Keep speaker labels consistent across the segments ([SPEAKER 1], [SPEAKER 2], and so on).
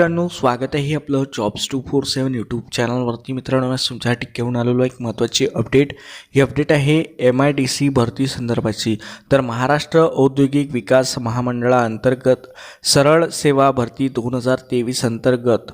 [SPEAKER 1] मित्रांनो स्वागत आहे आपलं jobs two four seven YouTube चॅनलवरती मित्रांनो आज तुमच्यासाठी घेऊन आलेलो एक महत्त्वाची अपडेट ही अपडेट आहे एम आय डी सी भरती संदर्भाची. तर महाराष्ट्र औद्योगिक विकास महामंडळाअंतर्गत सरळ सेवा भरती दोन हजार तेवीस अंतर्गत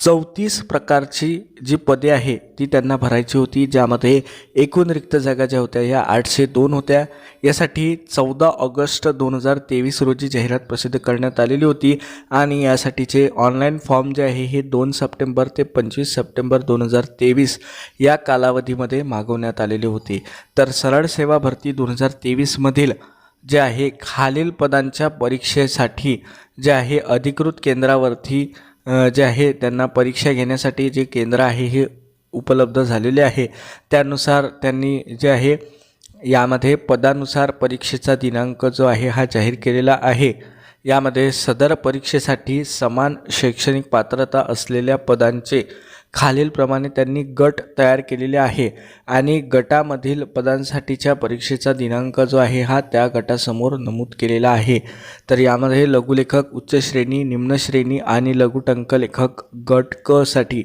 [SPEAKER 1] चौतीस प्रकारची जी पदे आहे ती त्यांना भरायची होती ज्यामध्ये एकूण रिक्त जागा ज्या होत्या या आठशे दोन होत्या. यासाठी चौदा ऑगस्ट दोन हजार तेवीस रोजी जाहिरात प्रसिद्ध करण्यात आलेली होती आणि यासाठीचे ऑनलाईन फॉर्म जे आहे हे दोन सप्टेंबर ते पंचवीस सप्टेंबर दोन हजार तेवीस या कालावधीमध्ये मागवण्यात आलेले होते. तर सरळ सेवा भरती दोन हजार तेवीसमधील जे आहे खालील पदांच्या परीक्षेसाठी जे आहे अधिकृत केंद्रावरती जे आहे त्यांना परीक्षा घेण्यासाठी जे केंद्र आहे हे उपलब्ध झालेले आहे. त्यानुसार त्यांनी जे आहे यामध्ये पदानुसार परीक्षेचा दिनांक जो आहे हा जाहीर केलेला आहे. यामध्ये सदर परीक्षेसाठी समान शैक्षणिक पात्रता असलेल्या पदांचे खालीलप्रमाणे त्यांनी गट तयार केलेले आहे आणि गटामधील पदांसाठीच्या परीक्षेचा दिनांक जो आहे हा त्या गटासमोर नमूद केलेला आहे. तर यामध्ये लघुलेखक उच्च श्रेणी निम्न श्रेणी आणि लघुटंक लेखक गट क साठी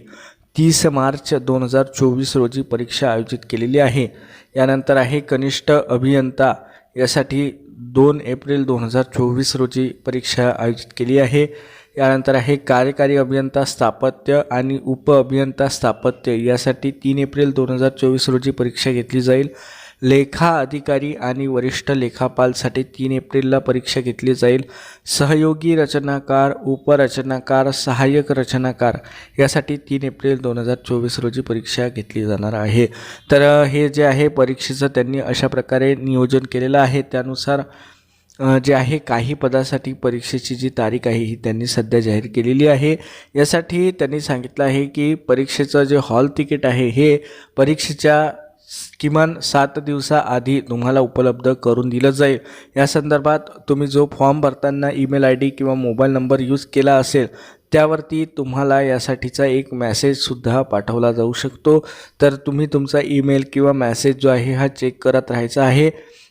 [SPEAKER 1] तीस मार्च दोन हजार चोवीस रोजी परीक्षा आयोजित केलेली आहे. यानंतर आहे कनिष्ठ अभियंता यासाठी दोन एप्रिल दोन हजार चोवीस रोजी परीक्षा आयोजित केली आहे. यानंतर आहे कार्यकारी अभियंता स्थापत्य आणि उप अभियंता स्थापत्य. यासाठी तीन एप्रिल दोन हजार चोवीस रोजी परीक्षा घेतली जाईल. लेखा अधिकारी आणि वरिष्ठ लेखापालसाठी तीन एप्रिलला परीक्षा घेतली जाईल. सहयोगी रचनाकार उपरचनाकार सहाय्यक रचनाकार यासाठी तीन एप्रिल दोन हजार चोवीस रोजी परीक्षा घेतली जाणार आहे. तर हे जे आहे परीक्षेचं त्यांनी अशा प्रकारे नियोजन केलेलं आहे. त्यानुसार जे आहे काही पदासाठी परीक्षेची जी तारीख आहे ही त्यांनी सध्या जाहीर केलेली आहे. यासाठी त्यांनी सांगितलं आहे की परीक्षेचं जे हॉल तिकीट आहे हे परीक्षेच्या किमान सात दिवसाआधी तुम्हाला उपलब्ध करून दिलं जाईल. या संदर्भात तुम्ही जो फॉर्म भरताना ईमेल आय डी किंवा मोबाईल नंबर यूज केला असेल त्यावरती तुम्हाला यासाठीचा एक मॅसेजसुद्धा पाठवला जाऊ शकतो. तर तुम्ही तुमचा ईमेल किंवा मॅसेज जो आहे हा चेक करत राहायचा आहे.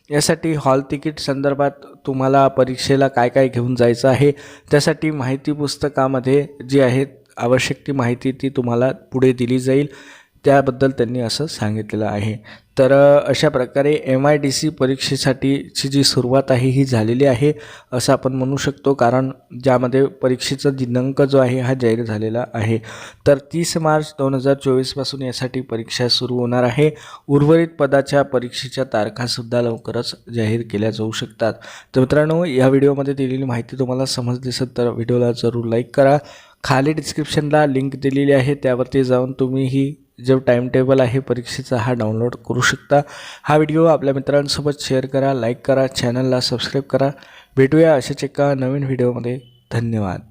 [SPEAKER 1] यासाठी हॉल तिकीट संदर्भात तुम्हाला परीक्षेला काय काय घेऊन जायचं आहे त्यासाठी माहिती पुस्तकामध्ये जी आहे आवश्यक ती माहिती ती तुम्हाला पुढे दिली जाईल. त्याबद्दल त्यांनी असं सांगितलेलं आहे. तर अशा प्रकारे एम आय डी सी परीक्षेसाठीची जी सुरुवात आहे ही झालेली आहे असं आपण म्हणू शकतो. कारण ज्यामध्ये परीक्षेचा दिनांक जो आहे हा जाहीर झालेला आहे. तर तीस मार्च दोन हजार चोवीसपासून यासाठी परीक्षा सुरू होणार आहे. उर्वरित पदाच्या परीक्षेच्या तारखासुद्धा लवकरच जाहीर केल्या जाऊ शकतात. तर मित्रांनो या व्हिडिओमध्ये दिलेली माहिती तुम्हाला समजली असेल तर व्हिडिओला जरूर लाईक करा. खाली डिस्क्रिप्शनला लिंक दिलेली आहे. त्यावरती जाऊन तुम्ही ही जो टाईम टेबल आहे परीक्षेचा हा डाउनलोड करू शकता. हा व्हिडिओ आपल्या मित्रांसोबत शेअर करा लाईक करा चॅनलला सबस्क्राईब करा. भेटूया अशाच एका नवीन व्हिडिओमध्ये धन्यवाद.